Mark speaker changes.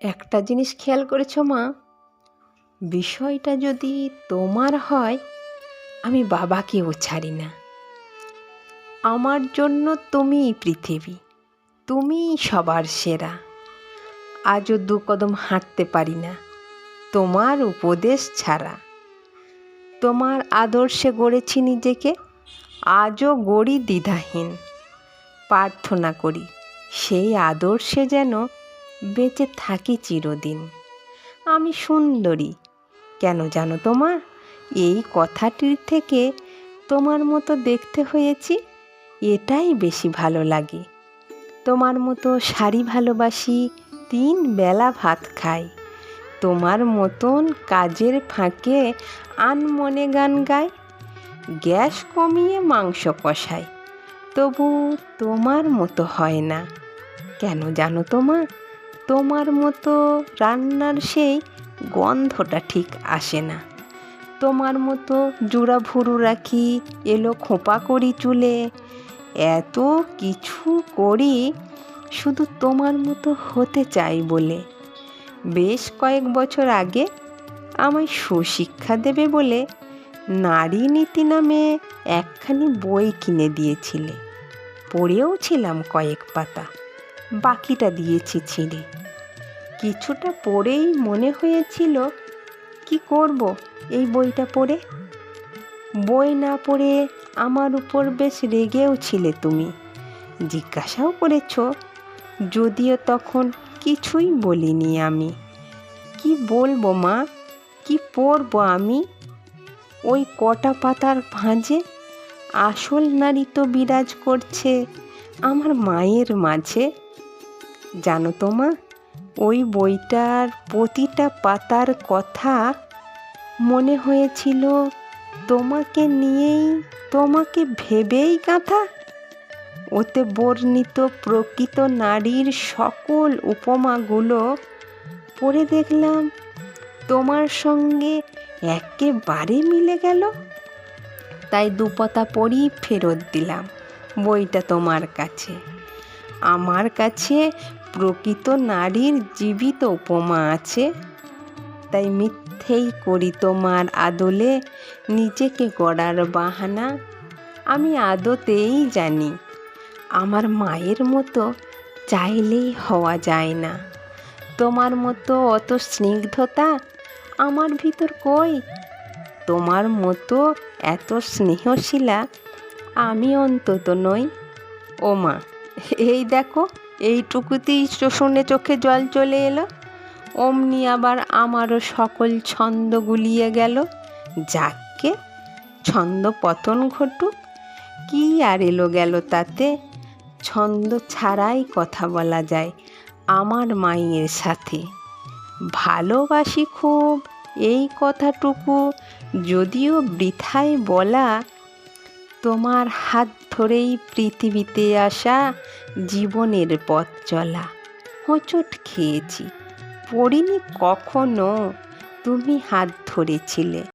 Speaker 1: একটা জিনিস খেয়াল করেছ মা? বিষয়টা যদি তোমার হয়, আমি বাবাকেও ছাড়ি না। আমার জন্য তুমি পৃথিবী, তুমিই সবার সেরা। আজও দু কদম হাঁটতে পারি না, তোমার উপদেশ ছাড়া। তোমার আদর্শে গড়েছি নিজেকে, আজও গড়ি দ্বিধাহীন। প্রার্থনা করি, সেই আদর্শে যেন বেঁচে থাকি চিরদিন। আমি সুন্দরী, কেন জানো তোমার? এই কথাটির থেকে তোমার মতো দেখতে হয়েছি, এটাই বেশি ভালো লাগে। তোমার মতো শাড়ি ভালোবাসি, তিন বেলা ভাত খাই। তোমার মতন কাজের ফাঁকে আনমনে গান গায় গ্যাস কমিয়ে মাংস কষাই। তবু তোমার মতো হয় না। কেন জানো তোমা তোমার মতো রান্নার সেই গন্ধটা ঠিক আসে না। তোমার মতো জোড়া ভুরু রাখি এলো খোঁপা করি চুলে। এত কিছু করি শুধু তোমার মতো হতে চাই বলে। বেশ কয়েক বছর আগে আমায় সুশিক্ষা দেবে বলে নারী নীতি নামে একখানি বই কিনে দিয়েছিলে। পড়েও ছিলাম কয়েক পাতা। বাকিটা দিয়েছি ছিঁড়ে। কিছুটা পড়েই মনে হয়েছিল, কি করব এই বইটা পড়ে? বই না পড়ে আমার উপর বেশ রেগেও ছিলে তুমি। জিজ্ঞাসাও করেছ, যদিও তখন কিছুই বলিনি আমি। কি বলব মা, কি পড়ব আমি? ওই কটা পাতার ভাঁজে আসল নারী তো বিরাজ করছে আমার মায়ের মাঝে। জানো তো মা, ওই বইটার প্রতিটা পাতার কথা মনে হয়েছিল তোমাকে নিয়েই, তোমাকে ভেবেই গাঁথা। ওতে বর্ণিত প্রকৃত নারীর সকল উপমাগুলো পড়ে দেখলাম, তোমার সঙ্গে একেবারে মিলে গেল। তাই দুপতা পড়ি ফেরত দিলাম, বইটা তোমার কাছে। আমার কাছে প্রকৃত নারীর জীবিত উপমা আছে। তাই মিথ্যেই করি তোমার আদলে নিজেকে গড়ার বাহানা। আমি আদতেই জানি, আমার মায়ের মতো চাইলেই হওয়া যায় না। তোমার মতো অত স্নিগ্ধতা আমার ভিতর কই? তোমার মতো এত স্নেহশীলা, আমি অন্তত নই। ও মা, এই দেখো, এইটুকুতেই শুনে চোখে জল চলে এলো। অমনি আবার আমারও সকল ছন্দ গুলিয়ে গেল। যাকে ছন্দ পতন ঘটুক, কি আর এলো গেল তাতে? ছন্দ ছাড়াই কথা বলা যায় আমার মায়ের সাথে। ভালোবাসি খুব এই কথাটুকু যদিও বৃথায় বলা, তোমার হাত ধরেই পৃথিবীতে আসা জীবনের পথ চলা। হোঁচট খেয়েছি। পড়িনি কখনো তুমি হাত ধরেছিলে।